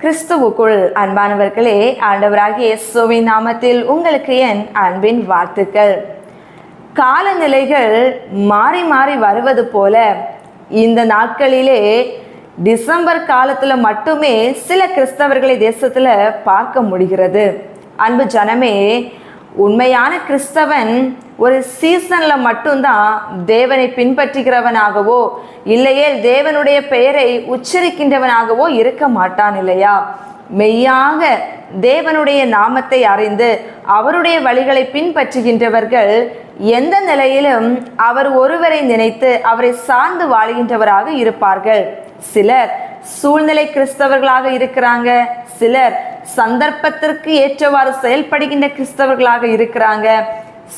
கிறிஸ்துவுக்குள் அன்பானவர்களே ஆண்டவராகிய இயேசுவின் நாமத்தில் உங்களுக்கு என் அன்பின் வாழ்த்துக்கள். காலநிலைகள் மாறி மாறி வருவது போல இந்த நாட்களிலே டிசம்பர் காலத்தில் மட்டுமே சில கிறிஸ்தவர்களை தேசத்தில் பார்க்க முடிகிறது. அன்பு ஜனமே உண்மையான கிறிஸ்தவன் ஒரு சீசனில் மட்டும்தான் தேவனை பின்பற்றுகிறவனாகவோ இல்லையே தேவனுடைய பெயரை உச்சரிக்கின்றவனாகவோ இருக்க மாட்டான் இல்லையா? மெய்யாக தேவனுடைய நாமத்தை அறிந்து அவருடைய வழிகளை பின்பற்றுகின்றவர்கள் எந்த நிலையிலும் அவர் ஒருவரை நினைத்து அவரை சார்ந்து வாழ்கின்றவராக இருப்பார்கள். சிலர் சூழ்நிலை கிறிஸ்தவர்களாக இருக்கிறாங்க. சிலர் சந்தர்ப்பத்திற்கு ஏற்றவாறு செயல்படுகின்ற கிறிஸ்தவர்களாக இருக்கிறாங்க.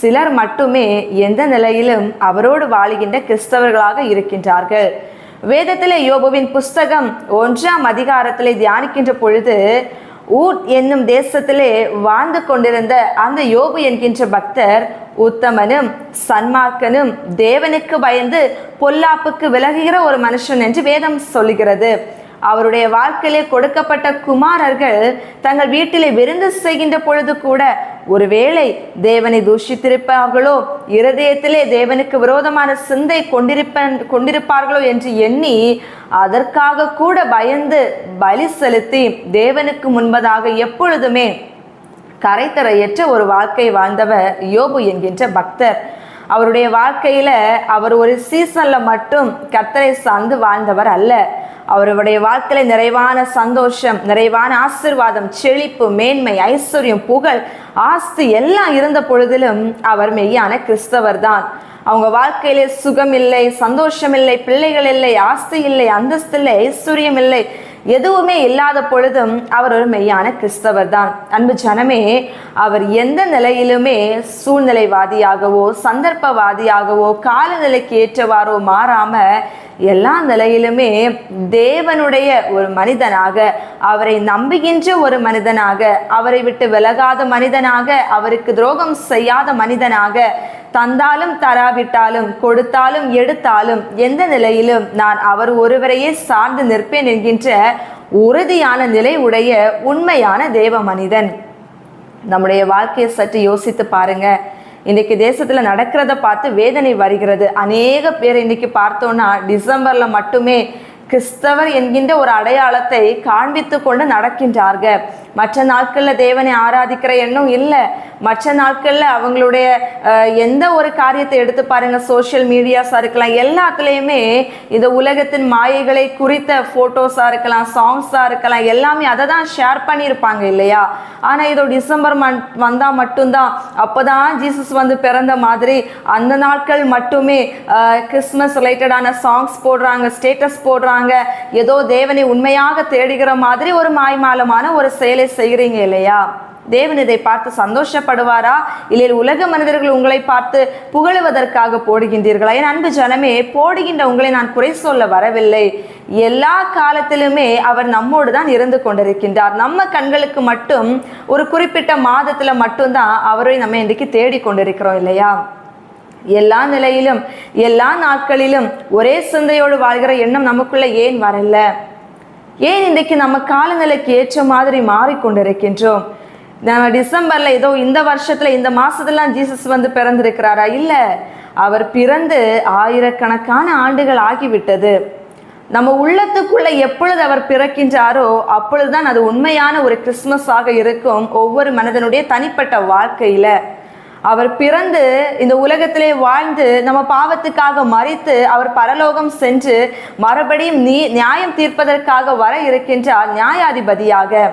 சிலர் மட்டுமே எந்த நிலையிலும் அவரோடு வாழுகின்ற கிறிஸ்தவர்களாக இருக்கின்றார்கள். வேதத்திலே யோபுவின் புஸ்தகம் ஒன்றாம் அதிகாரத்திலே தியானிக்கின்ற பொழுது ஊட் என்னும் தேசத்திலே வாழ்ந்து கொண்டிருந்த அந்த யோபு என்கின்ற பக்தர் உத்தமனும் சன்மார்க்கனும் தேவனுக்கு பயந்து பொல்லாப்புக்கு விலகுகிற ஒரு மனுஷன் என்று வேதம் சொல்லுகிறது. அவருடைய வாழ்க்கையிலே கொடுக்கப்பட்ட குமாரர்கள் தங்கள் வீட்டிலே விருந்து செய்கின்ற பொழுது கூட ஒருவேளை தேவனை தூஷித்திருப்பார்களோ இருதயத்திலே தேவனுக்கு விரோதமான சிந்தை கொண்டிருப்ப கொண்டிருப்பார்களோ என்று எண்ணி அதற்காக கூட பயந்து பலி செலுத்தி தேவனுக்கு முன்பதாக எப்பொழுதுமே கரைத்தரையற்ற ஒரு வாழ்க்கை வாழ்ந்தவர் யோபு என்கின்ற பக்தர். அவருடைய வாழ்க்கையில அவர் ஒரு சீசன்ல மட்டும் கத்தரை சார்ந்து வாழ்ந்தவர் அல்ல. அவருடைய வாழ்க்கையில நிறைவான சந்தோஷம் நிறைவான ஆசிர்வாதம் செழிப்பு மேன்மை ஐஸ்வர்யம் புகழ் ஆஸ்தி எல்லாம் இருந்த பொழுதிலும் அவர் மெய்யான கிறிஸ்தவர் தான். அவங்க வாழ்க்கையிலே சுகம் இல்லை சந்தோஷம் இல்லை பிள்ளைகள் இல்லை ஆஸ்தி இல்லை அந்தஸ்து இல்லை ஐஸ்வர்யம் இல்லை. எதுவுமே இல்லாத பொழுதும் அவர் ஒரு மெய்யான கிறிஸ்தவர் தான் அன்பு ஜனமே அவர் எந்த நிலையிலுமே சூழ்நிலைவாதியாகவோ சந்தர்ப்பவாதியாகவோ காலநிலைக்கு ஏற்றவாறோ மாறாம எல்லா நிலையிலுமே தேவனுடைய ஒரு மனிதனாக அவரை நம்புகின்ற ஒரு மனிதனாக அவரை விட்டு விலகாத மனிதனாக அவருக்கு துரோகம் செய்யாத மனிதனாக தந்தாலும் தராவிட்டாலும் கொடுத்தாலும் எடுத்தாலும் எந்த நிலையிலும் நான் அவர் ஒருவரையே சார்ந்து நிற்பேன் என்கின்ற உறுதியான நிலை உடைய உண்மையான தேவ மனிதன். நம்முடைய வாழ்க்கையை சற்று யோசித்து பாருங்க. இன்றைக்கி தேசத்தில் நடக்கிறத பார்த்து வேதனை வருகிறது. அநேக பேர் இன்றைக்கி பார்த்தோன்னா டிசம்பரில் மட்டுமே கிறிஸ்தவர் என்கின்ற ஒரு அடையாளத்தை காண்பித்து கொண்டு நடக்கின்றார்கள். மற்ற நாட்களில் தேவனை ஆராதிக்கிற எண்ணம் இல்லை. மற்ற நாட்களில் அவங்களுடைய எந்த ஒரு காரியத்தை எடுத்து பாருங்க சோஷியல் மீடியாஸாக இருக்கலாம் எல்லாத்துலேயுமே இந்த உலகத்தின் மாயைகளை குறித்த ஃபோட்டோஸாக இருக்கலாம் சாங்ஸாக இருக்கலாம் எல்லாமே அதை தான் ஷேர் பண்ணியிருப்பாங்க இல்லையா? ஆனால் இதோ டிசம்பர் மந்த் வந்தால் மட்டும்தான். அப்போ தான் ஜீசஸ் வந்து பிறந்த மாதிரி அந்த நாட்கள் மட்டுமே கிறிஸ்மஸ் ரிலேட்டடான சாங்ஸ் போடுறாங்க ஸ்டேட்டஸ் போடுறாங்க ஏதோ தேவனை உண்மையாக தேடுகிற மாதிரி ஒரு மாய்மாலமான ஒரு செயலை செய்கிறீங்க இல்லையா? தேவன் இதை பார்த்து சந்தோஷப்படுவாரா? இல்லை உலக மனிதர்கள் உங்களை பார்த்து புகழுவதற்காக போடுகின்றீர்களா? என் அன்பு ஜனமே போடுகின்ற உங்களை நான் குறை சொல்ல வரவில்லை. எல்லா காலத்திலுமே அவர் நம்மோடு தான் இருந்து கொண்டிருக்கின்றார். நம்ம கண்களுக்கு மட்டும் ஒரு குறிப்பிட்ட மாதத்தில் மட்டும்தான் அவரை நம்ம இன்றைக்கு தேடிக்கொண்டிருக்கிறோம் இல்லையா? எல்லா நிலையிலும் எல்லா நாட்களிலும் ஒரே சிந்தையோடு வாழ்கிற எண்ணம் நமக்குள்ள ஏன் வரல? ஏன் இன்றைக்கு நம்ம காலநிலைக்கு ஏற்ற மாதிரி மாறிக்கொண்டிருக்கின்றோம்? நம்ம டிசம்பர்ல ஏதோ இந்த வருஷத்துல இந்த மாசத்துலாம் ஜீசஸ் வந்து பிறந்திருக்கிறாரா? இல்ல. அவர் பிறந்து ஆயிரக்கணக்கான ஆண்டுகள் ஆகிவிட்டது. நம்ம உள்ளத்துக்குள்ள எப்பொழுது அவர் பிறக்கின்றாரோ அப்பொழுதுதான் அது உண்மையான ஒரு கிறிஸ்மஸாக இருக்கும் ஒவ்வொரு மனிதனுடைய தனிப்பட்ட வாழ்க்கையில. அவர் பிறந்து இந்த உலகத்திலே வாழ்ந்து நம்ம பாவத்துக்காக மறித்து அவர் பரலோகம் சென்று மறுபடியும் நீ நியாயம் தீர்ப்பதற்காக வர இருக்கின்றார் நியாயாதிபதியாக.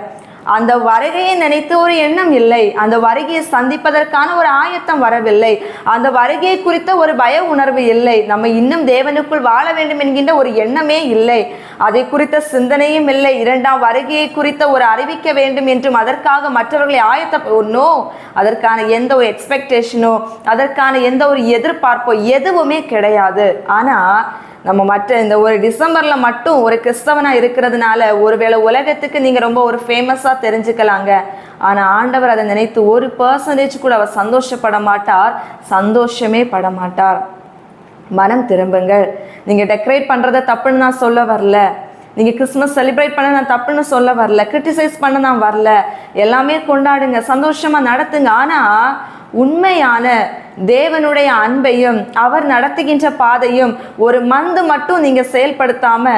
அந்த வருகையை நினைத்து ஒரு எண்ணம் இல்லை. அந்த வருகையை சந்திப்பதற்கான ஒரு ஆயத்தம் வரவில்லை. அந்த வருகையை குறித்த ஒரு பய உணர்வு இல்லை. நம்ம இன்னும் தேவனுக்குள் வாழ வேண்டும் என்கின்ற ஒரு எண்ணமே இல்லை. அதை குறித்த சிந்தனையும் இல்லை. இரண்டாம் வருகையை குறித்த ஒரு அறிவிக்க வேண்டும் என்றும் அதற்காக மற்றவர்களை ஆயத்த நோ அதற்கான எந்த ஒரு எக்ஸ்பெக்டேஷனோ அதற்கான எந்த ஒரு எதிர்பார்ப்போ எதுவுமே கிடையாது. ஆனால் நம்ம மற்ற இந்த ஒரு டிசம்பரில் மட்டும் ஒரு கிறிஸ்தவனாக இருக்கிறதுனால ஒருவேளை உலகத்துக்கு நீங்கள் ரொம்ப ஒரு ஃபேமஸாக தெரிஞ்சுக்கலாங்க. ஆனால் ஆண்டவர் அதை நினைத்து ஒரு பர்சன்டேஜ் கூட அவர் சந்தோஷப்பட மாட்டார் சந்தோஷமே பட மாட்டார். மனம் திரும்புங்கள். நீங்கள் டெக்கரேட் பண்ணுறத தப்புன்னு நான் சொல்ல வரல. நீங்கள் கிறிஸ்மஸ் செலிப்ரேட் பண்ண நான் தப்புன்னு சொல்ல வரல கிரிட்டிசைஸ் பண்ண நான் வரல. எல்லாமே கொண்டாடுங்க சந்தோஷமாக நடத்துங்க. ஆனால் உண்மையான தேவனுடைய அன்பையும் அவர் நடத்துகின்ற பாதையும் ஒரு மந்து மட்டும் நீங்கள் செயல்படுத்தாம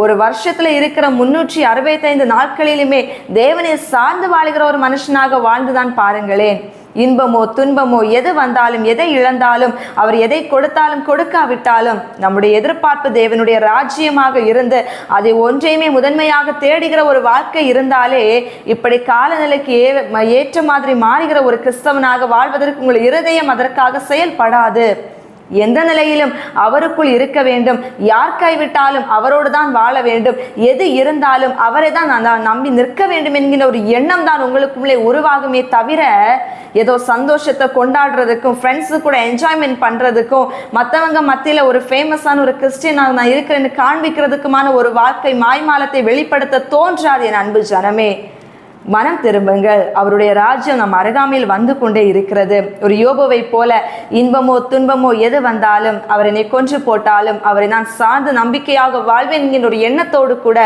ஒரு வருஷத்தில் இருக்கிற முன்னூற்றி அறுபத்தைந்து நாட்களிலுமே தேவனை சார்ந்து வாழ்கிற ஒரு மனுஷனாக வாழ்ந்துதான் பாருங்களேன். இன்பமோ துன்பமோ எது வந்தாலும் எதை இழந்தாலும் அவர் எதை கொடுத்தாலும் கொடுக்காவிட்டாலும் நம்முடைய எதிர்பார்ப்பு தேவனுடைய ராஜ்யமாக இருந்து அதை ஒன்றையுமே முதன்மையாக தேடுகிற ஒரு வாழ்க்கை இருந்தாலே இப்படி காலநிலைக்கு ஏ ஏற்ற மாதிரி மாறுகிற ஒரு கிறிஸ்தவனாக வாழ்வதற்கு உங்கள் இருதயம் அதற்காக செயல்படாது. எந்த நிலையிலும் அவருக்குள் இருக்க வேண்டும். யார் கைவிட்டாலும் அவரோடு தான் வாழ வேண்டும். எது இருந்தாலும் அவரை தான் நான் நம்பி நிற்க வேண்டும் என்கிற ஒரு எண்ணம் தான் உங்களுக்குள்ளே உருவாகுமே தவிர ஏதோ சந்தோஷத்தை கொண்டாடுறதுக்கும் ஃப்ரெண்ட்ஸு கூட என்ஜாய்மெண்ட் பண்ணுறதுக்கும் மற்றவங்க மத்தியில் ஒரு ஃபேமஸான ஒரு கிறிஸ்டியனாக நான் இருக்கிறேன்னு காண்பிக்கிறதுக்குமான ஒரு வாழ்க்கை மாய்மாலத்தை வெளிப்படுத்த தோன்றாது என் அன்பு ஜனமே. மனம் திரும்புங்கள். அவருடைய ராஜ்யம் நம் அருகாமையில் வந்து கொண்டே இருக்கிறது. ஒரு யோபுவை போல இன்பமோ துன்பமோ எது வந்தாலும் அவரை நீ கொன்று போட்டாலும் அவரை நான் சார்ந்து நம்பிக்கையாக வாழ்வேன் என்கின்ற ஒரு எண்ணத்தோடு கூட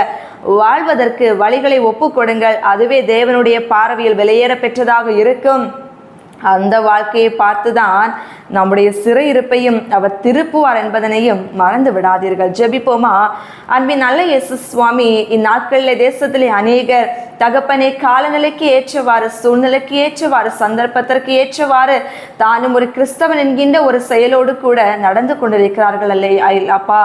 வாழ்வதற்கு வழிகளை ஒப்புக்கொடுங்கள் அதுவே தேவனுடைய பார்வையில் வெளியேற பெற்றதாக இருக்கும். அந்த வாழ்க்கையை பார்த்துதான் நம்முடைய சிறை இருப்பையும் அவர் திருப்புவார் என்பதனையும் மறந்து விடாதீர்கள். ஜெபிப்போமா? அன்பின் நல்ல இயேசு சுவாமி இந்நாட்களில் தேசத்திலே அநேகர் தகப்பனே காலநிலைக்கு ஏற்றவாறு சூழ்நிலைக்கு ஏற்றவாறு சந்தர்ப்பத்திற்கு ஏற்றவாறு தானும் ஒரு கிறிஸ்தவன் என்கின்ற ஒரு செயலோடு கூட நடந்து கொண்டிருக்கிறார்கள் அல்லே. அப்பா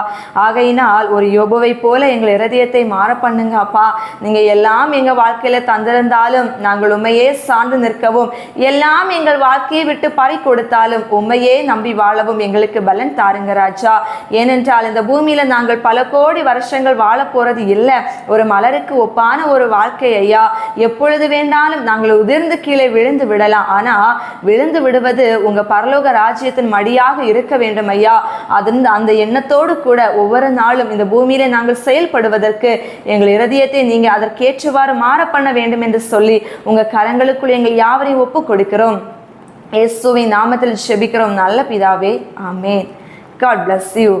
ஆகையினால் ஒரு யோபுவை போல எங்கள் இருதயத்தை மாற பண்ணுங்க அப்பா. நீங்க எல்லாம் எங்க வாழ்க்கையில தந்திருந்தாலும் நாங்கள் உண்மையே சார்ந்து நிற்கவும் எல்லாம் எங்கள் வாழ்க்கையை விட்டு பறி கொடுத்தாலும் உண்மையே நம்பி வாழவும் எங்களுக்கு பலன் தாருங்க ராஜா. ஏனென்றால் இந்த பூமியில நாங்கள் பல கோடி வருஷங்கள் வாழ போறது இல்லை. ஒரு மலருக்கு ஒப்பான ஒரு வாழ்க்கை ஐயா. எப்பொழுது வேண்டாலும் நாங்கள் உதிர்ந்து கீழே விழுந்து விடலாம். ஆனா விழுந்து விடுவது உங்க பரலோக ராஜ்யத்தின் மடியாக இருக்க வேண்டும் ஐயா. அது அந்த எண்ணத்தோடு கூட ஒவ்வொரு நாளும் இந்த பூமியில நாங்கள் செயல்படுவதற்கு எங்கள் இருதயத்தை நீங்க அதற்கேற்றவாறு மாற பண்ண வேண்டும் என்று சொல்லி உங்க கரங்களுக்குள் எங்கள் யாவரையும் ஒப்பு கொடுக்கிறோம். இயேசுவின் நாமத்தில் செபிக்கிறோம். நல்ல பிதாவே ஆமேன். God bless you